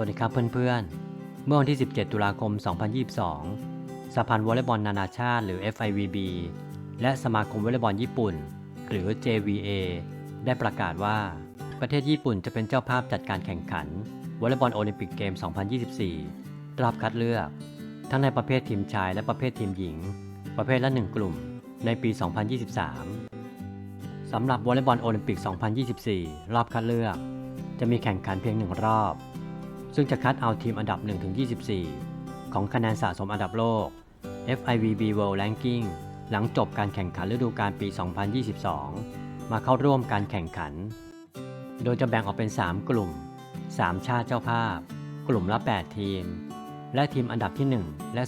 วัสดีครับเพื่อนๆ เมื่อวันที่ 17 ตุลาคม 2022 สหพันธ์วอลเลย์บอลนานาชาติหรือ FIVB และสมาคมวอลเลย์บอลญี่ปุ่น หรือ JVA ได้ประกาศว่า ประเทศญี่ปุ่นจะเป็นเจ้าภาพจัดการแข่งขันวอลเลย์บอลโอลิมปิกเกม 2024 รอบคัดเลือก ทั้งในประเภททีมชายและประเภททีมหญิง ประเภทละหนึ่งกลุ่ม ในปี 2023 สำหรับวอลเลย์บอลโอลิมปิก 2024 รอบคัดเลือก จะมีแข่งขันเพียงหนึ่งรอบ ซึ่งจะคัดเอาทีมอันดับ 1-24 ของคะแนนสะสมอันดับโลก FIVB World Ranking หลังจบการแข่งขันฤดูกาลปี 2022 มาเข้าร่วมการแข่งขัน โดยจะแบ่งออกเป็น 3 กลุ่ม 3 ชาติเจ้าภาพ กลุ่มละ 8 ทีม และทีมอันดับที่ 1 และ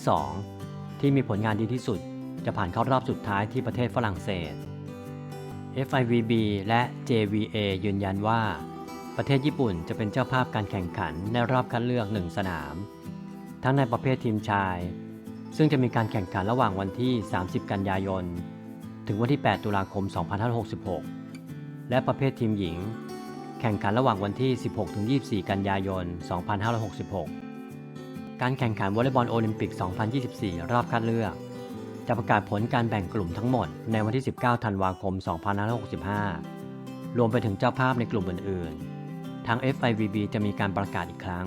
2 ที่มีผลงานดีที่สุด จะผ่านเข้ารอบสุดท้ายที่ประเทศฝรั่งเศส FIVB และ JVA ยืนยันว่า ประเทศญี่ปุ่นจะเป็นเจ้าภาพการแข่งขันในรอบคัดเลือกหนึ่งสนาม ทั้งในประเภททีมชาย ซึ่งจะมีการแข่งขันระหว่างวันที่ 30 กันยายน ถึงวันที่ 8 ตุลาคม 2566 และประเภททีมหญิง แข่งขันระหว่างวันที่ 16-24 กันยายน 2566 การแข่งขันวอลเลย์บอลโอลิมปิก 2024 รอบคัดเลือก จะประกาศผลการแบ่งกลุ่มทั้งหมดในวันที่ 19 ธันวาคม 2565 รวมไปถึงเจ้าภาพในกลุ่มอื่นๆ ทาง FIVB จะมีการประกาศอีกครั้ง